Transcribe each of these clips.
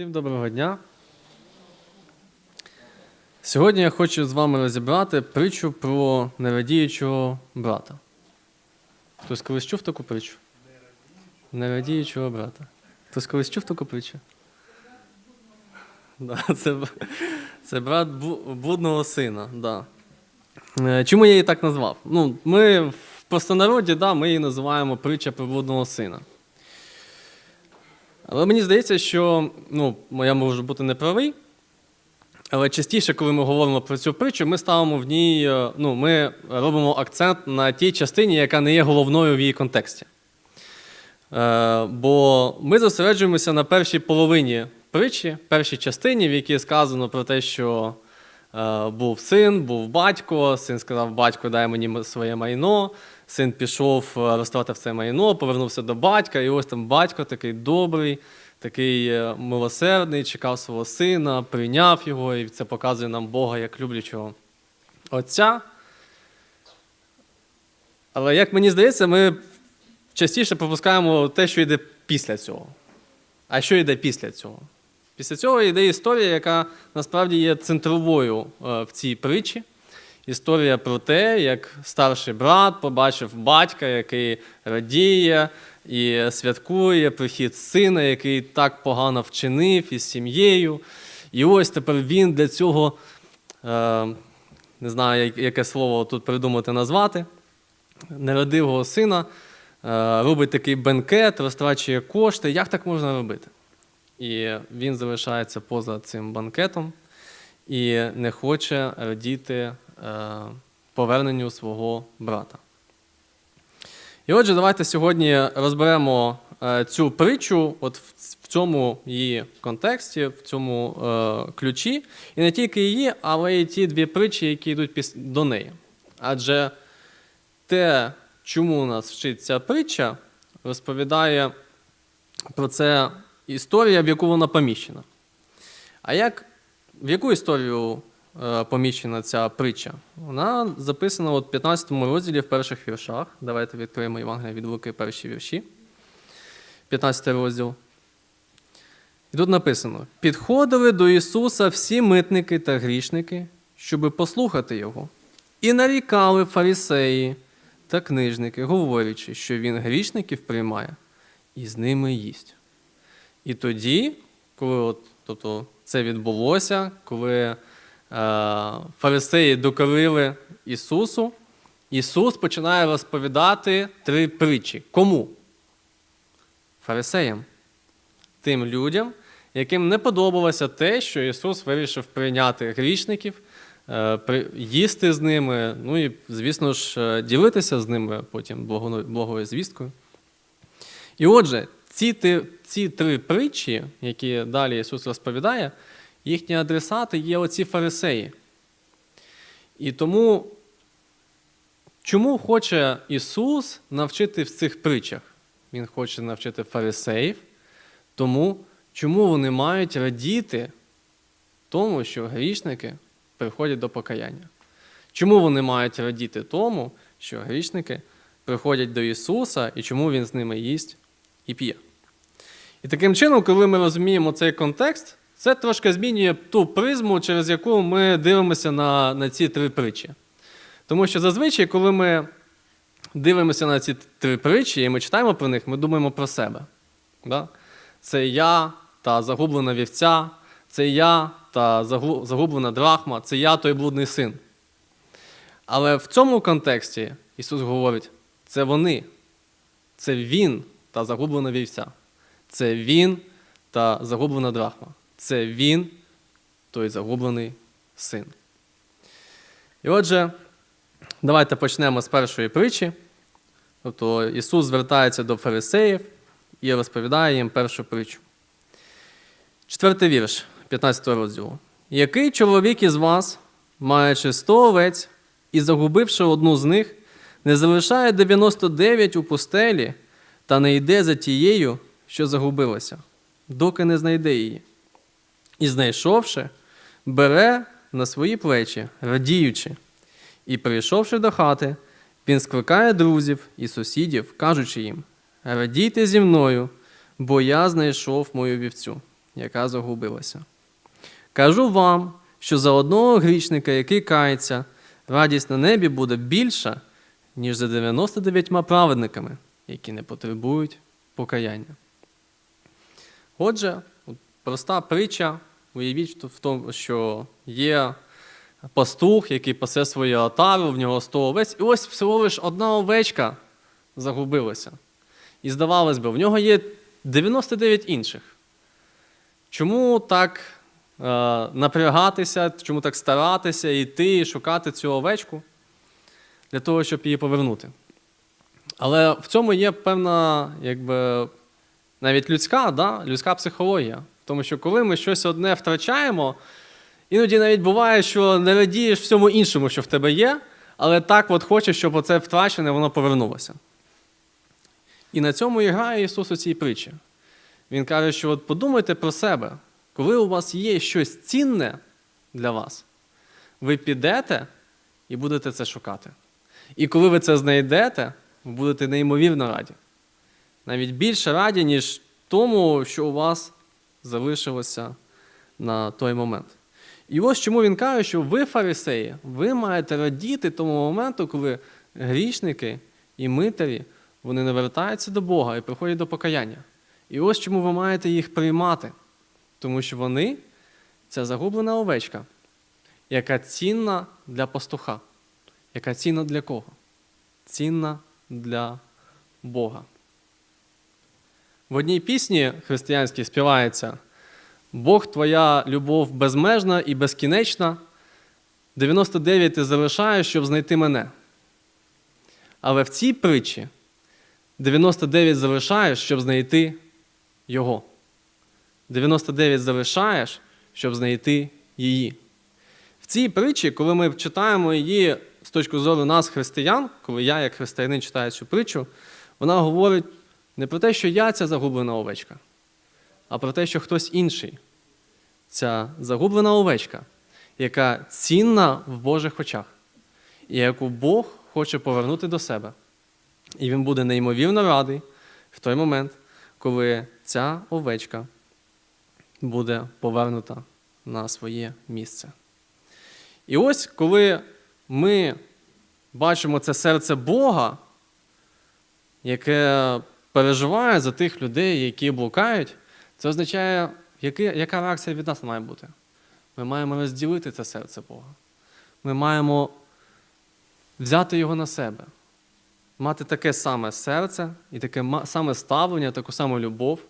Всім доброго дня. Сьогодні я хочу з вами розібрати притчу про нерадіючого брата. Хтось колись чув таку притчу? Нерадіючого брата. Хтось колись чув таку притчу? Да, це, це брат блудного сина. Да. Е, Чому я її так назвав? Ну, ми в простонароді, да, ми її називаємо притча про блудного сина. Але мені здається, що ну, я можу бути неправий. Але частіше, коли ми говоримо про цю притчу, ми ставимо в ній, е, ну, ми робимо акцент на тій частині, яка не є головною в її контексті. Е, бо ми зосереджуємося на першій половині притчі, першій частині, в якій сказано про те, що був син, був батько, син сказав, батько, дай мені своє майно. Син пішов, е, розтратив це майно, повернувся до батька, і ось там батько такий добрий, такий е, милосердний, чекав свого сина, прийняв його, і це показує нам Бога як люблячого отця. Але як мені здається, ми частіше пропускаємо те, що йде після цього. А що йде після цього? Після цього йде історія, яка насправді є центровою е, в цій притчі. Історія про те, як старший брат побачив батька, який радіє і святкує прихід сина, який так погано вчинив із сім'єю. І ось тепер він для цього, е, не знаю, яке слово тут придумати назвати, нерадивого сина, е, робить такий бенкет, розтрачує кошти. Як так можна робити? І він залишається поза цим банкетом і не хоче радіти е, поверненню свого брата. І отже, давайте сьогодні розберемо е, цю притчу от в, цьому її контексті, в цьому е, ключі. І не тільки її, але й ті дві притчі, які йдуть до неї. Адже те, чому нас вчить ця притча, розповідає про це історія, в яку вона поміщена. А як, в яку історію е, поміщена ця притча? Вона записана в 15 розділі в перших віршах. Давайте відкриємо Євангелія від Луки, перші вірші. 15 розділ. І тут написано: підходили до Ісуса всі митники та грішники, щоби послухати Його, і нарікали фарисеї та книжники, говорячи, що Він грішників приймає і з ними їсть. І тоді, коли от, тобто, це відбулося, коли е, фарисеї докорили Ісусу, Ісус починає розповідати три притчі. Кому? Фарисеям. Тим людям, яким не подобалося те, що Ісус вирішив прийняти грішників, е, їсти з ними, ну і, звісно ж, е, ділитися з ними потім благо- благою звісткою. І отже, ці, ти- ці три притчі, які далі Ісус розповідає, їхні адресати є оці фарисеї. І тому, чому хоче Ісус навчити в цих притчах? Він хоче навчити фарисеїв, тому чому вони мають радіти тому, що грішники приходять до покаяння? Чому вони мають радіти тому, що грішники приходять до Ісуса і чому Він з ними їсть і п'є? І таким чином, коли ми розуміємо цей контекст, це трошки змінює ту призму, через яку ми дивимося на, на ці три притчі. Тому що зазвичай, коли ми дивимося на ці три притчі і ми читаємо про них, ми думаємо про себе. Да? Це я та загублена вівця, це я та загублена драхма, це я той блудний син. Але в цьому контексті Ісус говорить: це вони, це Він та загублена вівця, це Він та загублена драхма, це Він, той загублений син. І отже, давайте почнемо з першої притчі. Тобто Ісус звертається до фарисеїв і розповідає їм першу притчу. Четвертий вірш 15 розділу. Який чоловік із вас, маючи 100 овець і загубивши одну з них, не залишає 99 у пустелі та не йде за тією, що загубилася, доки не знайде її. І, знайшовши, бере на свої плечі, радіючи, і, прийшовши до хати, він скликає друзів і сусідів, кажучи їм: Радійте зі мною, бо я знайшов мою вівцю, яка загубилася. Кажу вам, що за одного грішника, який кається, радість на небі буде більша, ніж за 99 праведниками, які не потребують покаяння. Отже, проста притча, уявіть в тому, що є пастух, який пасе свою отару, в нього 100 овець, і ось всього лиш одна овечка загубилася. І здавалось би, в нього є 99 інших. Чому так е, напрягатися, чому так старатися, йти і шукати цю овечку для того, щоб її повернути? Але в цьому є певна, якби, навіть людська, да? людська психологія. Тому що коли ми щось одне втрачаємо, іноді навіть буває, що не радієш всьому іншому, що в тебе є, але так от хочеш, щоб оце втрачене воно повернулося. І на цьому і грає Ісус у цій притчі. Він каже, що от подумайте про себе, коли у вас є щось цінне для вас, ви підете і будете це шукати. І коли ви це знайдете, ви будете неймовірно раді. Навіть більше раді, ніж тому, що у вас залишилося на той момент. І ось чому він каже, що ви, фарисеї, ви маєте радіти тому моменту, коли грішники і митарі вони не до Бога і приходять до покаяння. І ось чому ви маєте їх приймати, тому що вони це загублена овечка, яка цінна для пастуха. Яка цінна для кого? Цінна для Бога. В одній пісні християнській співається Бог твоя любов безмежна і безкінечна, 99 ти залишаєш, щоб знайти мене. Але в цій притчі 99 залишаєш, щоб знайти Його. 99 залишаєш, щоб знайти її. В цій притчі, коли ми читаємо її з точки зору нас, християн, коли я, як християнин, читаю цю притчу, вона говорить не про те, що я ця загублена овечка, а про те, що хтось інший. Ця загублена овечка, яка цінна в Божих очах, і яку Бог хоче повернути до себе. І він буде неймовірно радий в той момент, коли ця овечка буде повернута на своє місце. І ось коли ми бачимо це серце Бога, яке переживає за тих людей, які блукають, це означає, яка реакція від нас має бути. Ми маємо розділити це серце Бога. Ми маємо взяти його на себе, мати таке саме серце і таке саме ставлення, таку саму любов,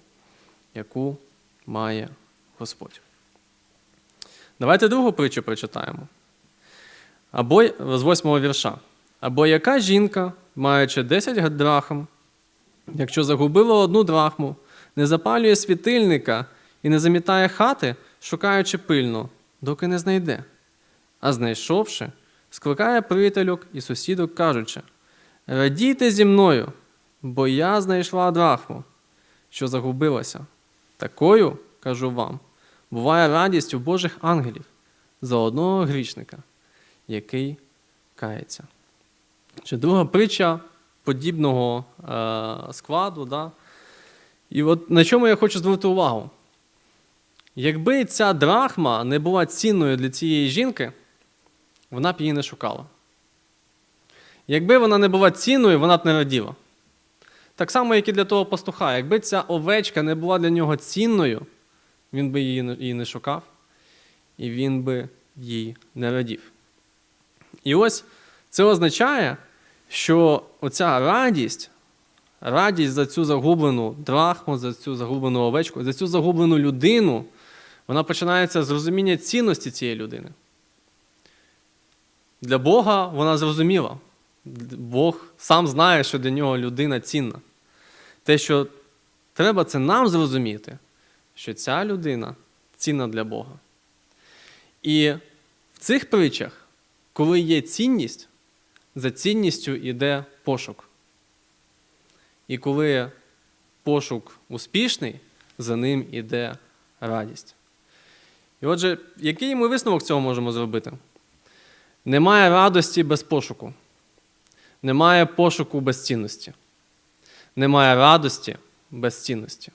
яку має Господь. Давайте другу притчу прочитаємо. Або з восьмого вірша. Або яка жінка, маючи 10 драхм, якщо загубила одну драхму, не запалює світильника і не замітає хати, шукаючи пильно, доки не знайде. А знайшовши, скликає приятельок і сусідок, кажучи: Радійте зі мною, бо я знайшла драхму, що загубилася. Такою, кажу вам, буває радість у Божих ангелів за одного грішника, який кається. Чи друга притча подібного е, складу. Да? І от на чому я хочу звернути увагу? Якби ця драхма не була цінною для цієї жінки, вона б її не шукала. Якби вона не була цінною, вона б не раділа. Так само, як і для того пастуха. Якби ця овечка не була для нього цінною, він би її не шукав, і він би їй не радів. І ось це означає, що оця радість, радість за цю загублену драхму, за цю загублену овечку, за цю загублену людину, вона починається з розуміння цінності цієї людини. Для Бога вона зрозуміла. Бог сам знає, що для нього людина цінна. Те, що треба, це нам зрозуміти, що ця людина цінна для Бога. І в цих притчах, коли є цінність, за цінністю йде пошук. І коли пошук успішний, за ним іде радість. І отже, який ми висновок цього можемо зробити? Немає радості без пошуку. Немає пошуку без цінності. Немає радості без цінності.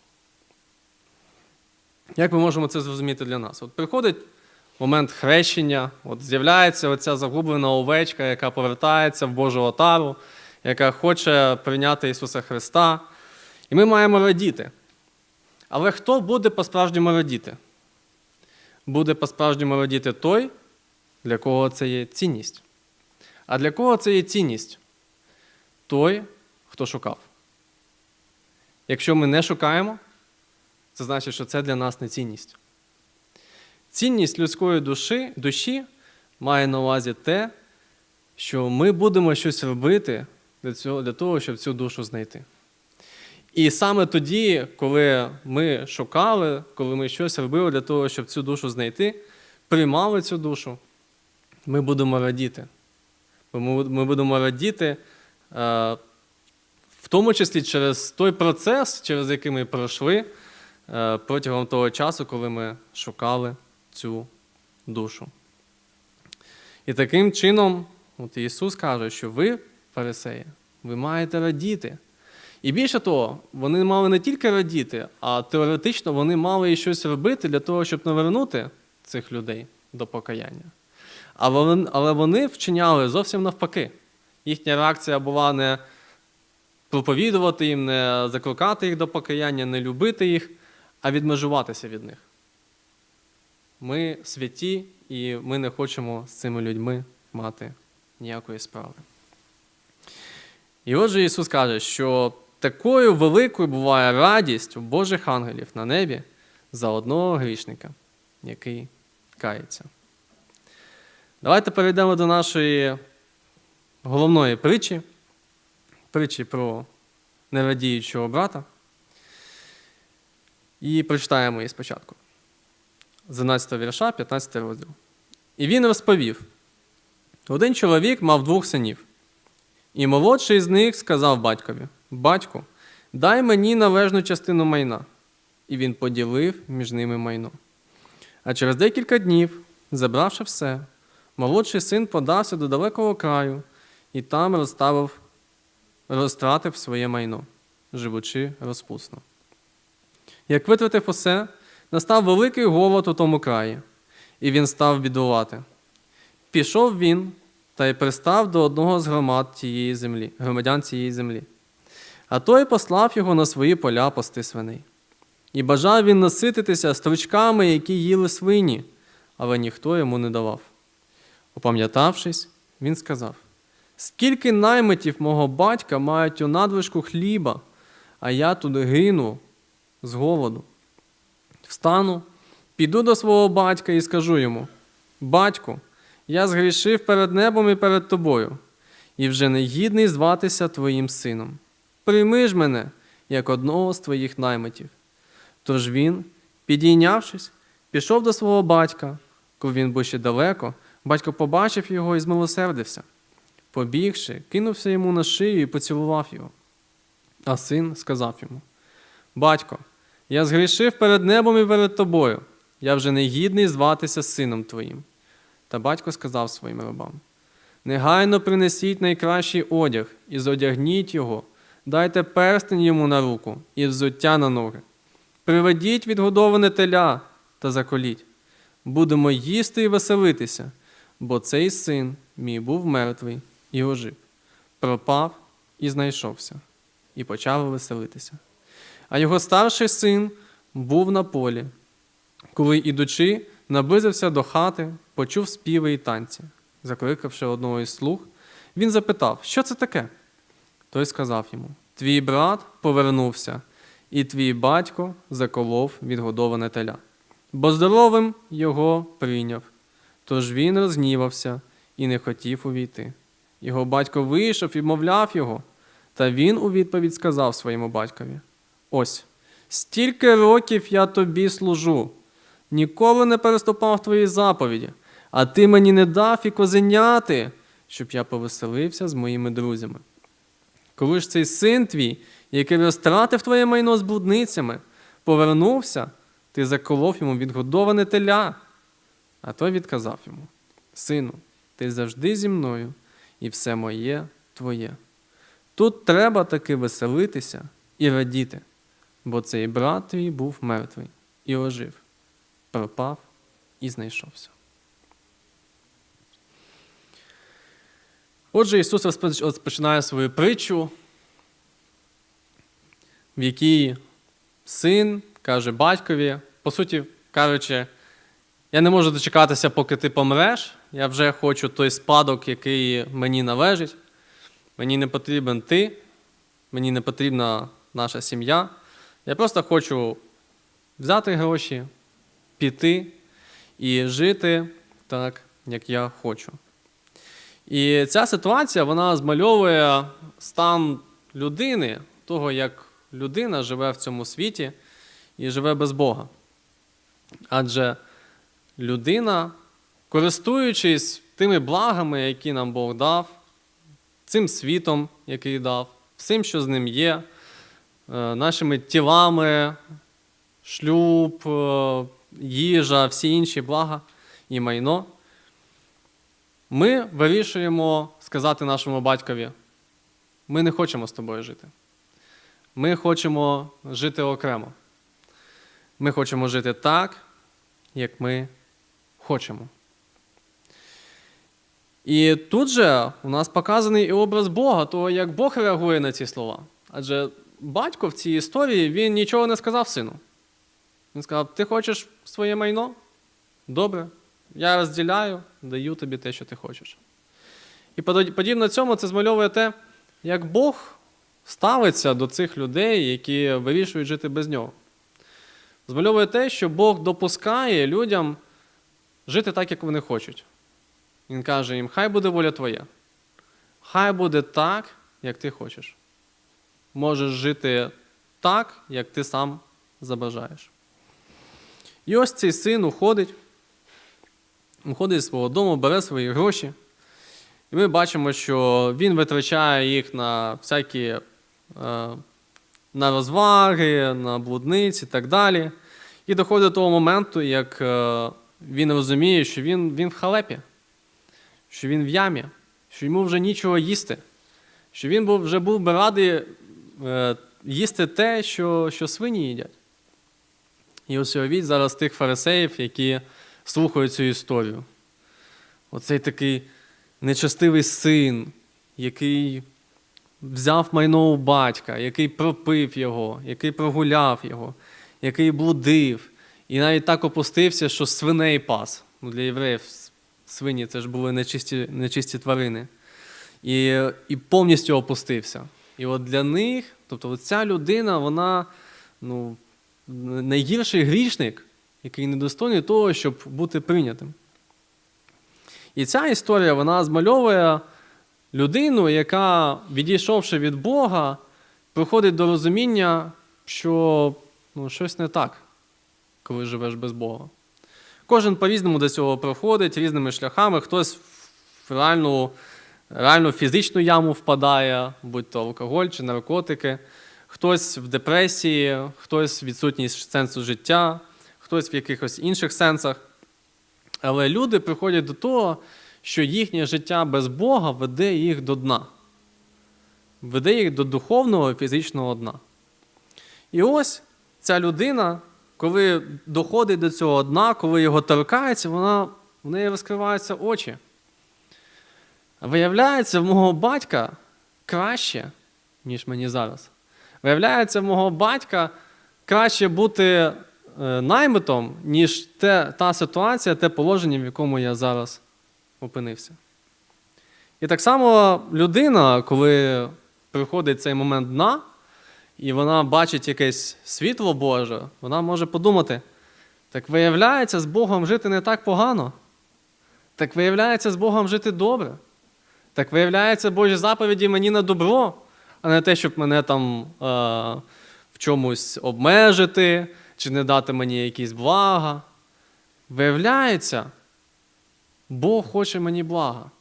Як ми можемо це зрозуміти для нас? От приходить момент хрещення, от з'являється оця загублена овечка, яка повертається в Божу отару, яка хоче прийняти Ісуса Христа. І ми маємо радіти. Але хто буде по-справжньому радіти? Буде по-справжньому радіти той, для кого це є цінність. А для кого це є цінність? Той, хто шукав. Якщо ми не шукаємо, це значить, що це для нас не цінність. Цінність людської душі, душі має на увазі те, що ми будемо щось робити для, цього, для того, щоб цю душу знайти. І саме тоді, коли ми шукали, коли ми щось робили для того, щоб цю душу знайти, приймали цю душу, ми будемо радіти. Ми будемо радіти, е, в тому числі через той процес, через який ми пройшли е, протягом того часу, коли ми шукали цю душу. І таким чином, от Ісус каже, що ви, фарисеї, ви маєте радіти. І більше того, вони мали не тільки радіти, а теоретично вони мали і щось робити для того, щоб навернути цих людей до покаяння. Але вони, вчиняли зовсім навпаки. Їхня реакція була не проповідувати їм, не закликати їх до покаяння, не любити їх, а відмежуватися від них. Ми святі, і ми не хочемо з цими людьми мати ніякої справи. І отже Ісус каже, що такою великою буває радість у Божих ангелів на небі за одного грішника, який кається. Давайте перейдемо до нашої головної притчі, притчі про нерадіючого брата. І прочитаємо її спочатку. З 11 вірша, 15 розділ. І він розповів: один чоловік мав двох синів. І молодший з них сказав батькові: Батьку, дай мені належну частину майна. І він поділив між ними майно. А через декілька днів, забравши все, молодший син подався до далекого краю і там розставив, розтратив своє майно, живучи розпусно. Як витратив усе, настав великий голод у тому краї, і він став бідувати. Пішов він та й пристав до одного з громад тієї землі, громадян цієї землі. А той послав його на свої поля пасти свиней. І бажав він насититися стручками, які їли свині, але ніхто йому не давав. Опам'ятавшись, він сказав: Скільки наймитів мого батька мають у надлишку хліба, а я тут гину з голоду. Встану, піду до свого батька і скажу йому: Батьку, я згрішив перед небом і перед тобою, і вже не гідний зватися твоїм сином. Прийми ж мене, як одного з твоїх наймитів. Тож він, підійнявшись, пішов до свого батька. Коли він був ще далеко, батько побачив його і змилосердився. Побігши, кинувся йому на шию і поцілував його. А син сказав йому: Батько, я згрішив перед небом і перед тобою. Я вже не гідний зватися сином твоїм. Та батько сказав своїм рабам: Негайно принесіть найкращий одяг і зодягніть його, дайте перстень йому на руку і взуття на ноги. Приведіть відгодоване теля та заколіть. Будемо їсти і веселитися, бо цей син мій був мертвий і ожив, пропав і знайшовся, і почав веселитися. А його старший син був на полі. Коли, ідучи, наблизився до хати, почув співи і танці. Закликавши одного із слуг, він запитав, що це таке? Той сказав йому: Твій брат повернувся, і твій батько заколов відгодоване теля. Бо здоровим його прийняв. Тож він розгнівався і не хотів увійти. Його батько вийшов і мовляв його, та він у відповідь сказав своєму батькові: Ось, стільки років я тобі служу, ніколи не переступав твої заповіді, а ти мені не дав і козеняти, щоб я повеселився з моїми друзями. Коли ж цей син твій, який розтратив твоє майно з блудницями, повернувся, ти заколов йому відгодоване теля. А той відказав йому: Сину, ти завжди зі мною, і все моє твоє. Тут треба таки веселитися і радіти, бо цей брат твій був мертвий і ожив, пропав і знайшовся. Отже, Ісус розпочинає свою притчу, в якій син каже батькові, по суті, кажучи, я не можу дочекатися, поки ти помреш. Я вже хочу той спадок, який мені належить. Мені не потрібен ти, мені не потрібна наша сім'я. Я просто хочу взяти гроші, піти і жити так, як я хочу. І ця ситуація вона змальовує стан людини, того, як людина живе в цьому світі і живе без Бога. Адже людина, користуючись тими благами, які нам Бог дав, цим світом, який дав, всім, що з ним є, нашими тілами, шлюб, е, їжа, всі інші блага і майно, ми вирішуємо сказати нашому батькові: ми не хочемо з тобою жити. Ми хочемо жити окремо. Ми хочемо жити так, як ми хочемо. І тут же у нас показаний і образ Бога, того, як Бог реагує на ці слова. Адже батько в цій історії він нічого не сказав сину. Він сказав: Ти хочеш своє майно? Добре, я розділяю, даю тобі те, що ти хочеш. І подібно цьому це змальовує те, як Бог ставиться до цих людей, які вирішують жити без нього. Змальовує те, що Бог допускає людям жити так, як вони хочуть. Він каже їм: Хай буде воля твоя. Хай буде так, як ти хочеш. Можеш жити так, як ти сам забажаєш. І ось цей син уходить, уходить з свого дому, бере свої гроші. І ми бачимо, що він витрачає їх на всякі е, на розваги, на блудниці і так далі. І доходить до того моменту, як е, він розуміє, що він, він в халепі, що він в ямі, що йому вже нічого їсти, що він був, вже був би радий їсти те, що, що свині їдять. І ось уявіть зараз тих фарисеїв, які слухають цю історію. Оцей такий нечестивий син, який взяв майно у батька, який пропив його, який прогуляв його, який блудив, і навіть так опустився, що свиней пас. Ну, для євреїв свині це ж були нечисті, нечисті тварини. І, і повністю опустився. І от для них, тобто ця людина, вона ну, найгірший грішник, який недостойний того, щоб бути прийнятим. І ця історія вона змальовує людину, яка, відійшовши від Бога, приходить до розуміння, що ну, щось не так, коли живеш без Бога. Кожен по-різному до цього проходить різними шляхами. Хтось в реальну, реальну фізичну яму впадає, будь то алкоголь чи наркотики, хтось в депресії, хтось в відсутність сенсу життя, хтось в якихось інших сенсах. Але люди приходять до того, що їхнє життя без Бога веде їх до дна, веде їх до духовного і фізичного дна. І ось ця людина, коли доходить до цього дна, коли його торкається, вона, в неї розкриваються очі. Виявляється, в мого батька краще, ніж мені зараз. Виявляється, в мого батька краще бути е, наймитом, ніж те, та ситуація, те положення, в якому я зараз опинився. І так само людина, коли приходить цей момент дна, і вона бачить якесь світло Боже, вона може подумати: так виявляється, з Богом жити не так погано. Так виявляється, з Богом жити добре. Так виявляється, Божі заповіді мені на добро, а не те, щоб мене там е, в чомусь обмежити чи не дати мені якісь блага. Виявляється, Бог хоче мені блага.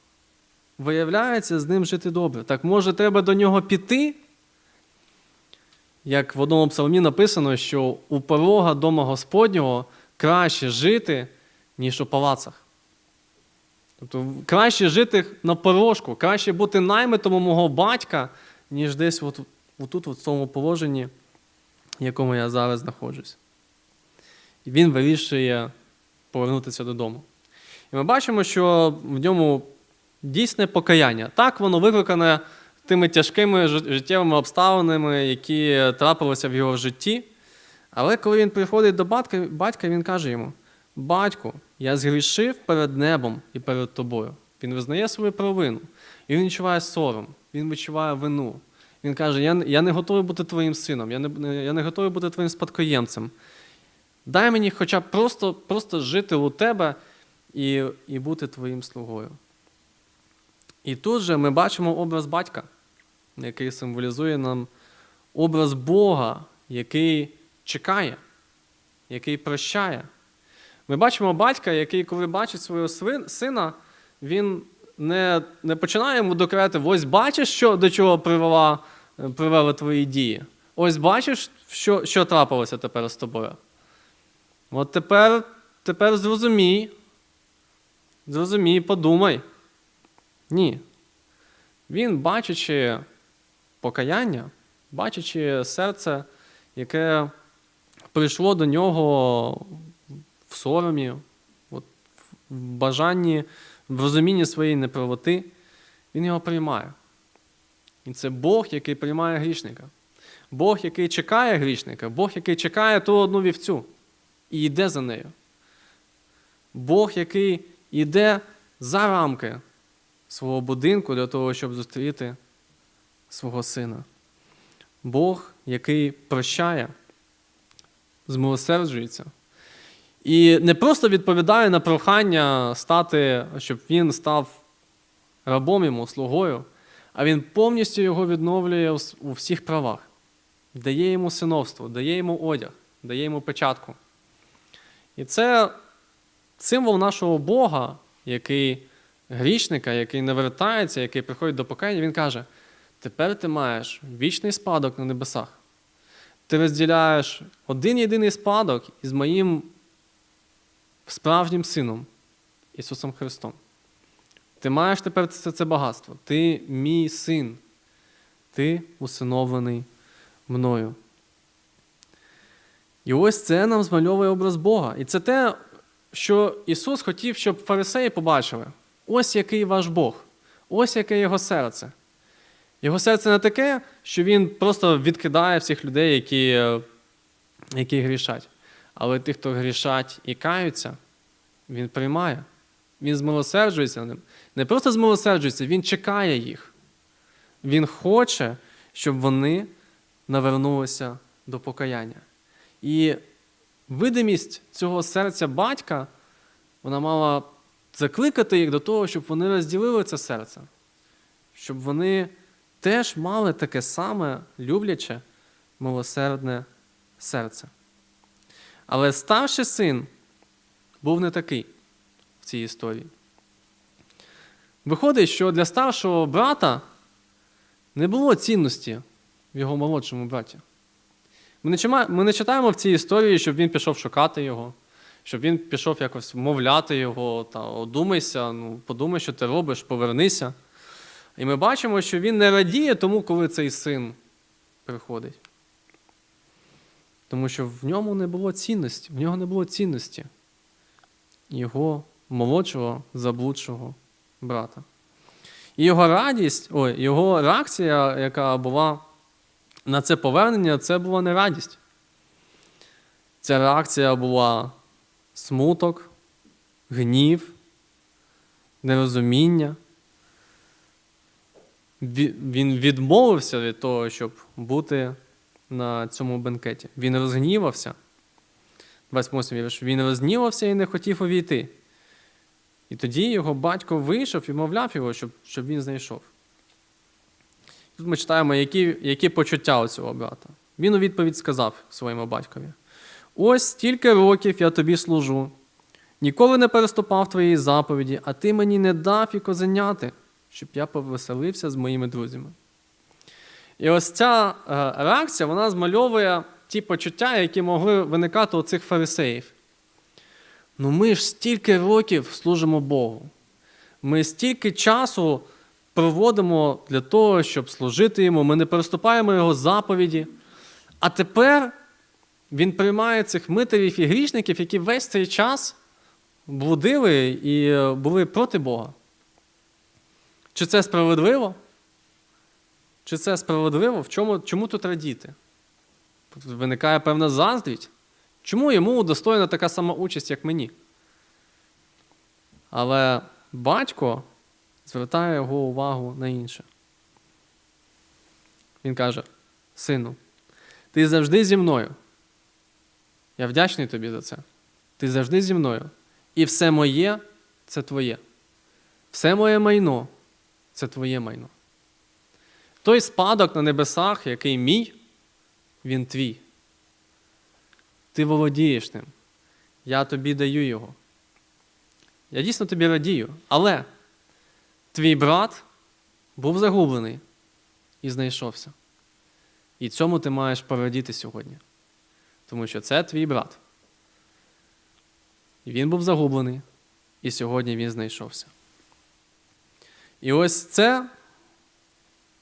Виявляється, з ним жити добре. Так може, треба до нього піти? Як в одному псалмі написано, що у порога дома Господнього краще жити, ніж у палацах. Тобто краще жити на порожку, краще бути наймитом у мого батька, ніж десь от, отут, от в тому положенні, в якому я зараз знаходжусь. і він вирішує повернутися додому. І ми бачимо, що в ньому дійсне покаяння. Так, воно викликане тими тяжкими життєвими обставинами, які трапилися в його житті. Але коли він приходить до батька, батька, він каже йому: Батьку, я згрішив перед небом і перед тобою. Він визнає свою провину, і він відчуває сором, він відчуває вину. Він каже: Я, я не готовий бути твоїм сином, я не, я не готовий бути твоїм спадкоємцем. Дай мені хоча б просто, просто жити у тебе і, і бути твоїм слугою. І тут же ми бачимо образ батька, який символізує нам образ Бога, який чекає, який прощає. Ми бачимо батька, який, коли бачить свого сина, він не, не починає йому докоряти, ось бачиш, що, до чого привела, привели твої дії. Ось бачиш, що, що трапилося тепер з тобою. От тепер, тепер зрозумій, зрозумій, подумай. Ні. Він, бачачи покаяння, бачачи серце, яке прийшло до нього в соромі, от, в бажанні, в розумінні своєї неправоти, він його приймає. І це Бог, який приймає грішника. Бог, який чекає грішника, Бог, який чекає ту одну вівцю і йде за нею. Бог, який йде за рамки свого будинку для того, щоб зустріти свого сина. Бог, який прощає, змилосерджується. І не просто відповідає на прохання стати, щоб він став рабом йому, слугою, а він повністю його відновлює у всіх правах, дає йому синовство, дає йому одяг, дає йому печатку. І це символ нашого Бога, який грішника, який не вертається, який приходить до покаяння, він каже: тепер ти маєш вічний спадок на небесах. Ти розділяєш один єдиний спадок із моїм справжнім сином Ісусом Христом. Ти маєш тепер це, це багатство. Ти мій син. Ти усиновлений мною. І ось це нам змальовує образ Бога. І це те, що Ісус хотів, щоб фарисеї побачили. Ось який ваш Бог, ось яке його серце. Його серце не таке, що він просто відкидає всіх людей, які, е, які грішать. Але тих, хто грішать і каються, він приймає. Він змилосерджується ним. Не просто змилосерджується, він чекає їх. Він хоче, щоб вони навернулися до покаяння. І видимість цього серця батька, вона мала закликати їх до того, щоб вони розділили це серце, щоб вони теж мали таке саме любляче, милосердне серце. Але старший син був не такий в цій історії. Виходить, що для старшого брата не було цінності в його молодшому браті. Ми не, читаємо в цій історії, щоб він пішов шукати його, щоб він пішов якось вмовляти його, та одумайся, ну, подумай, що ти робиш, повернися. І ми бачимо, що він не радіє тому, коли цей син приходить. Тому що в ньому не було цінності, в нього не було цінності його молодшого заблудшого брата. І його радість, ой, його реакція, яка була на це повернення, це була не радість. Ця реакція була смуток, гнів, нерозуміння. Він відмовився від того, щоб бути на цьому бенкеті. Він розгнівався. 28 вірш. Він розгнівався і не хотів увійти. І тоді його батько вийшов і мовляв його, щоб, щоб він знайшов. Тут ми читаємо, які, які почуття у цього брата. Він у відповідь сказав своєму батькові: Ось стільки років я тобі служу, ніколи не переступав твоєї заповіді, а ти мені не дав і козеняти, щоб я повеселився з моїми друзями. І ось ця е, реакція вона змальовує ті почуття, які могли виникати у цих фарисеїв. Ну ми ж стільки років служимо Богу. Ми стільки часу проводимо для того, щоб служити йому, ми не переступаємо його заповіді. А тепер Він приймає цих митерів і грішників, які весь цей час блудили і е, були проти Бога. Чи це справедливо? Чи це справедливо? В чому, чому тут радіти? Виникає певна заздрість. Чому йому удостоєна така сама участь, як мені? Але батько звертає його увагу на інше. Він каже: Сину, ти завжди зі мною. Я вдячний тобі за це. Ти завжди зі мною. І все моє це твоє. Все моє майно це твоє майно. Той спадок на небесах, який мій, він твій. Ти володієш ним. Я тобі даю його. Я дійсно тобі радію. Але твій брат був загублений і знайшовся. І цьому ти маєш порадіти сьогодні. Тому що це твій брат. Він був загублений, і сьогодні він знайшовся. І ось це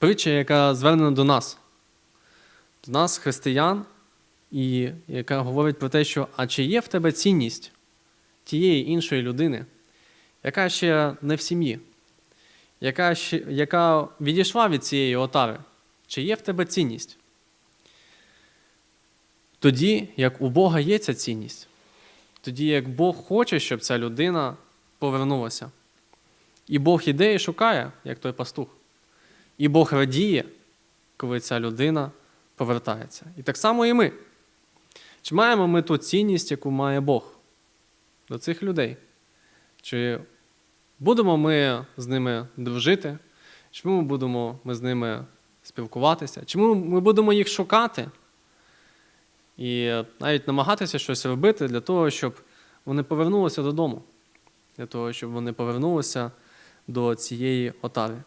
притча, яка звернена до нас, до нас, християн, і яка говорить про те, що а чи є в тебе цінність тієї іншої людини, яка ще не в сім'ї, яка, ще, яка відійшла від цієї отари, чи є в тебе цінність? Тоді, як у Бога є ця цінність, тоді як Бог хоче, щоб ця людина повернулася. І Бог іде і шукає, як той пастух. І Бог радіє, коли ця людина повертається. І так само і ми. Чи маємо ми ту цінність, яку має Бог до цих людей? Чи будемо ми з ними дружити? Чи ми будемо ми з ними спілкуватися? Чи ми, будемо їх шукати? І навіть намагатися щось робити для того, щоб вони повернулися додому, для того, щоб вони повернулися до цієї отари.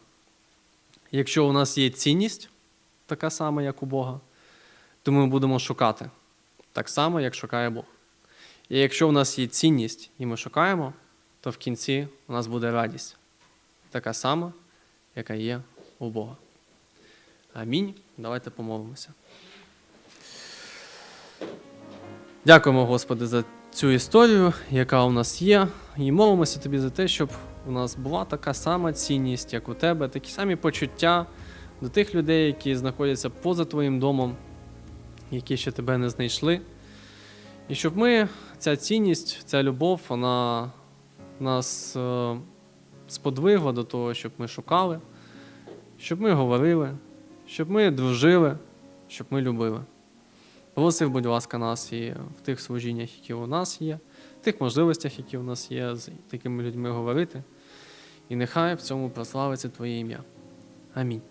Якщо у нас є цінність, така сама, як у Бога, то ми будемо шукати так само, як шукає Бог. І якщо у нас є цінність і ми шукаємо, то в кінці у нас буде радість, така сама, яка є у Бога. Амінь. Давайте помолимося. Дякуємо, Господи, за цю історію, яка у нас є, і молимося тобі за те, щоб у нас була така сама цінність, як у тебе, такі самі почуття до тих людей, які знаходяться поза твоїм домом, які ще тебе не знайшли. І щоб ми, ця цінність, ця любов, вона нас е, сподвигла до того, щоб ми шукали, щоб ми говорили, щоб ми дружили, щоб ми любили. Просив, будь ласка, нас і в тих служіннях, які у нас є, в тих можливостях, які у нас є, з такими людьми говорити. І нехай в цьому прославиться Твоє ім'я. Амінь.